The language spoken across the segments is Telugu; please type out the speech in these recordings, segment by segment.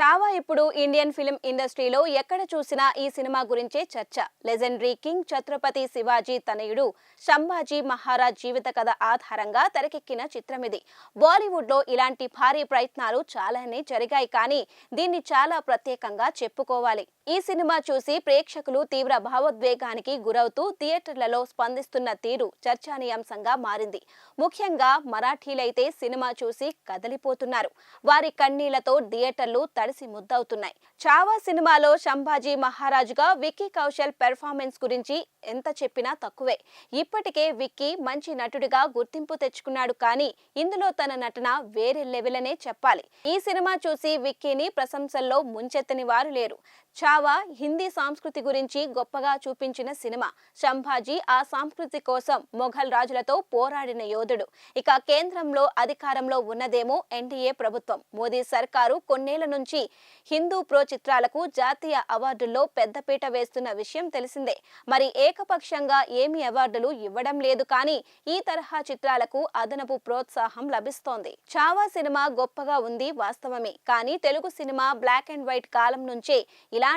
చావా ఇప్పుడు ఇండియన్ ఫిల్మ్ ఇండస్ట్రీలో ఎక్కడ చూసినా ఈ సినిమా గురించే చర్చ. లెజెండరీ కింగ్ ఛత్రపతి శివాజీ తనయుడు సంభాజీ మహారాజ్ జీవిత కథ ఆధారంగా తెరకెక్కిన చిత్రం ఇది. బాలీవుడ్లో ఇలాంటి భారీ ప్రయత్నాలు చాలానే జరిగాయి కానీ దీన్ని చాలా ప్రత్యేకంగా చెప్పుకోవాలి. ఈ సినిమా చూసి ప్రేక్షకులు తీవ్ర భావోద్వేగానికి గురవుతూ థియేటర్లలో స్పందిస్తున్న తీరు చర్చానీయాంశంగా మారింది. ముఖ్యంగా మరాఠీలైతే సినిమా చూసి కదలిపోతున్నారు. వారి కన్నీళ్ళతో థియేటర్లు తడిసి ముద్దవుతున్నాయి. చావా సినిమాలో సంభాజీ మహారాజుగా విక్కీ కౌశల్ పెర్ఫార్మెన్స్ గురించి ఎంత చెప్పినా తక్కువే. ఇప్పటికే విక్కీ మంచి నటుడిగా గుర్తింపు తెచ్చుకున్నాడు కానీ ఇందులో తన నటన వేరే లెవెల్ అనే చెప్పాలి. ఈ సినిమా చూసి విక్కీని ప్రశంసల్లో ముంచెత్తని వారు లేరు. చావా హిందీ సంస్కృతి గురించి గొప్పగా చూపించిన సినిమా సంభాజీ ఆ సంస్కృతి కోసం మొఘల్ రాజులతో పోరాడిన యోధుడు. ఇక కేంద్రంలో అధికారంలో ఉన్నదేమో ఎన్డీఏ ప్రభుత్వం. మోదీ సర్కారు కొన్నేళ్ళ నుంచి హిందూ ప్రో చిత్రాలకు జాతీయ అవార్డుల్లో పెద్దపీట వేస్తున్న విషయం తెలిసిందే. మరి ఏకపక్షంగా ఏమి అవార్డులు ఇవ్వడం లేదు కానీ ఈ తరహా చిత్రాలకు అదనపు ప్రోత్సాహం లభిస్తోంది. చావా సినిమా గొప్పగా ఉంది వాస్తవమే. కానీ Telugu cinema black and white కాలం నుంచే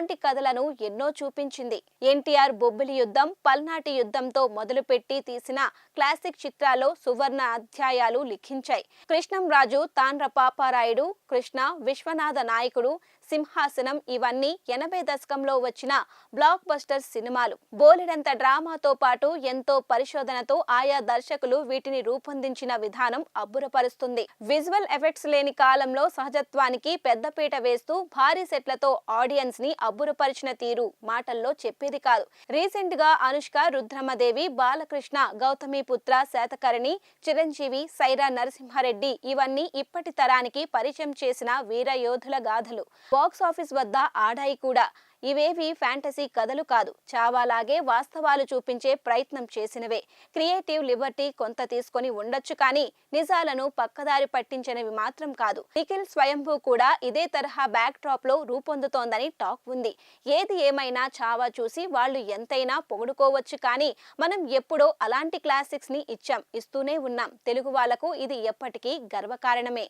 ఇలాంటి కథలను ఎన్నో చూపించింది. ఎన్టీఆర్ బొబ్బిలి యుద్ధం పల్నాటి యుద్ధంతో మొదలుపెట్టి తీసిన క్లాసిక్ చిత్రాల్లో సువర్ణ అధ్యాయాలు లిఖించాయి. కృష్ణం రాజు తాండ్ర పాపారాయుడు కృష్ణ విశ్వనాథ నాయకుడు సింహాసనం ఇవన్నీ ఎనభై దశకంలో వచ్చిన బ్లాక్ బస్టర్ సినిమాలు. బోలెడంత డ్రామాతో పాటు ఎంతో పరిశోధనతో ఆయా దర్శకులు వీటిని రూపొందించిన విధానం అబ్బురపరుస్తుంది. విజువల్ ఎఫెక్ట్స్ లేని కాలంలో సహజత్వానికి పెద్దపీట వేస్తూ భారీ సెట్లతో ఆడియన్స్ని అబ్బురపరిచిన తీరు మాటల్లో చెప్పేది కాదు. రీసెంట్గా అనుష్క రుద్రమదేవి బాలకృష్ణ గౌతమి పుత్ర శాతకర్ణి చిరంజీవి సైరా నరసింహారెడ్డి ఇవన్నీ ఇప్పటి తరానికి పరిచయం చేసిన వీర యోధుల గాథలు. బాక్స్ ఆఫీస్ వద్ద ఆడాయి కూడా. ఇవేవి ఫ్యాంటసీ కథలు కాదు. చావాలాగే వాస్తవాలు చూపించే ప్రయత్నం చేసినవే. క్రియేటివ్ లిబర్టీ కొంత తీసుకొని ఉండొచ్చు కానీ నిజాలను పక్కదారి పట్టించినవి మాత్రం కాదు. నిఖిల్ స్వయంభూ కూడా ఇదే తరహా బ్యాక్ డ్రాప్లో రూపొందుతోందని టాక్ ఉంది. ఏది ఏమైనా చావా చూసి వాళ్ళు ఎంతైనా పొగుడుకోవచ్చు కానీ మనం ఎప్పుడో అలాంటి క్లాసిక్స్ని ఇచ్చాం ఇస్తూనే ఉన్నాం. తెలుగు వాళ్ళకు ఇది ఎప్పటికీ గర్వకారణమే.